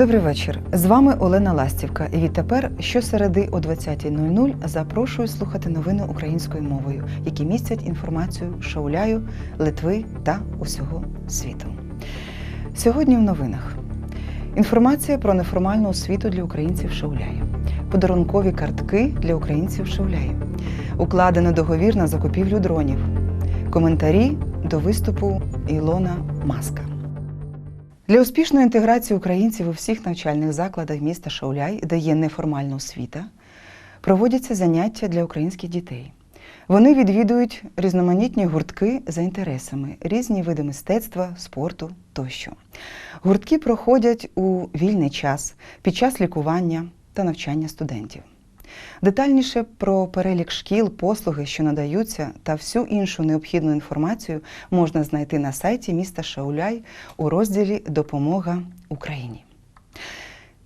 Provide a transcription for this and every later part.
Добрий вечір. З вами Олена Ластівка. І відтепер щосереди о 20.00 запрошую слухати новини українською мовою, які містять інформацію Шауляю, Литви та усього світу. Сьогодні в новинах інформація про неформальну освіту для українців Шауляю, подарункові картки для українців Шауляю, укладено договір на закупівлю дронів, коментарі до виступу Ілона Маска. Для успішної інтеграції українців у всіх навчальних закладах міста Шауляй, де є неформальна освіта, проводяться заняття для українських дітей. Вони відвідують різноманітні гуртки за інтересами, різні види мистецтва, спорту тощо. Гуртки проходять у вільний час під час лікування та навчання студентів. Детальніше про перелік шкіл, послуги, що надаються, та всю іншу необхідну інформацію можна знайти на сайті міста Шауляй у розділі Допомога Україні.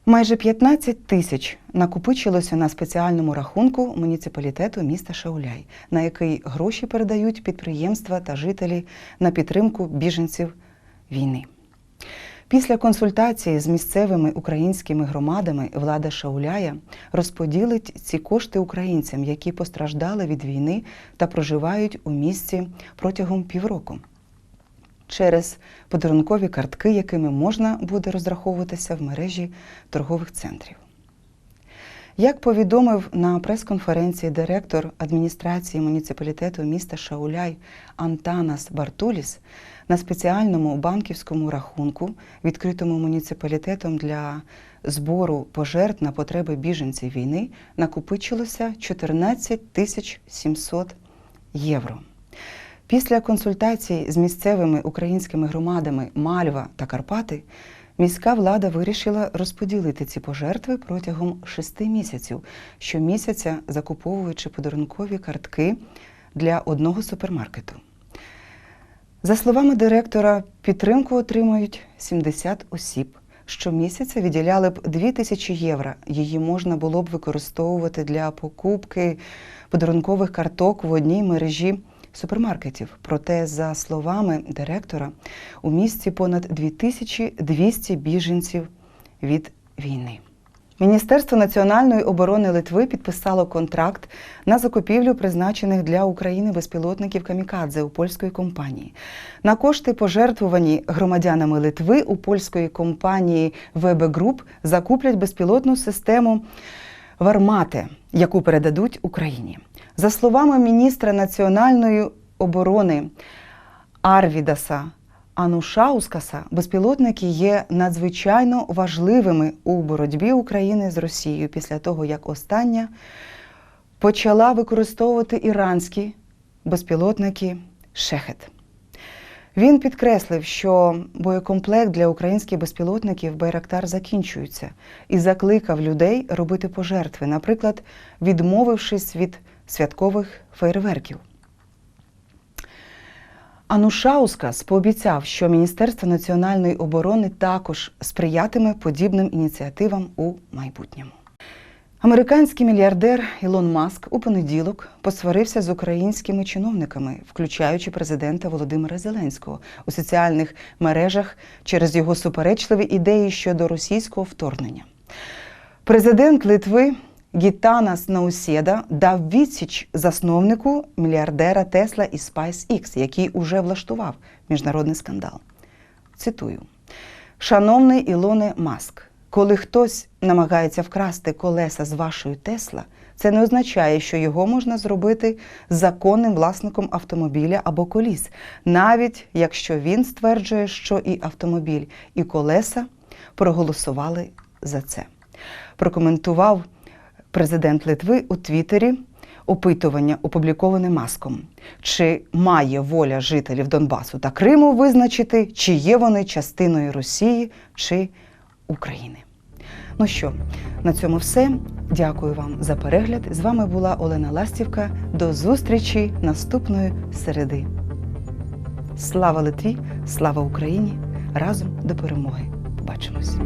Майже 15 тисяч накопичилося на спеціальному рахунку муніципалітету міста Шауляй, на який гроші передають підприємства та жителі на підтримку біженців війни. Після консультації з місцевими українськими громадами влада Шауляя розподілить ці кошти українцям, які постраждали від війни та проживають у місті протягом півроку. Через подарункові картки, якими можна буде розраховуватися в мережі торгових центрів. Як повідомив на прес-конференції директор адміністрації муніципалітету міста Шауляй Антанас Бартуліс, на спеціальному банківському рахунку, відкритому муніципалітетом для збору пожертв на потреби біженців війни, накопичилося 14 тисяч 700 євро. Після консультацій з місцевими українськими громадами Мальва та Карпати міська влада вирішила розподілити ці пожертви протягом шести місяців, щомісяця закуповуючи подарункові картки для одного супермаркету. За словами директора, підтримку отримають 70 осіб. Щомісяця відділяли б 2 тисячі євро. Її можна було б використовувати для покупки подарункових карток в одній мережі супермаркетів. Проте, за словами директора, у місті понад 2200 біженців від війни. Міністерство національної оборони Литви підписало контракт на закупівлю призначених для України безпілотників Камікадзе у польської компанії. На кошти, пожертвувані громадянами Литви у польської компанії ВБ Груп, закуплять безпілотну систему Вармате, яку передадуть Україні. За словами міністра національної оборони Арвідаса Анушаускаса, безпілотники є надзвичайно важливими у боротьбі України з Росією після того, як остання почала використовувати іранські безпілотники Шехет. Він підкреслив, що боєкомплект для українських безпілотників Байрактар закінчується і закликав людей робити пожертви, наприклад, відмовившись від святкових фейерверків. Анушаускас пообіцяв, що Міністерство національної оборони також сприятиме подібним ініціативам у майбутньому. Американський мільярдер Ілон Маск у понеділок посварився з українськими чиновниками, включаючи президента Володимира Зеленського у соціальних мережах через його суперечливі ідеї щодо російського вторгнення. Президент Литви Гітанас Наусєда дав відсіч засновнику мільярдера Тесла і SpaceX, який уже влаштував міжнародний скандал. Цитую: Шановний Ілоне Маск, коли хтось намагається вкрасти колеса з вашої Тесла, це не означає, що його можна зробити законним власником автомобіля або коліс, навіть якщо він стверджує, що і автомобіль, і колеса проголосували за це. Прокоментував президент Литви у Твіттері опитування, опубліковане маском, чи має воля жителів Донбасу та Криму визначити, чи є вони частиною Росії чи України. Ну що, на цьому все. Дякую вам за перегляд. З вами була Олена Ластівка. До зустрічі наступної середи. Слава Литві, слава Україні! Разом до перемоги! Побачимось!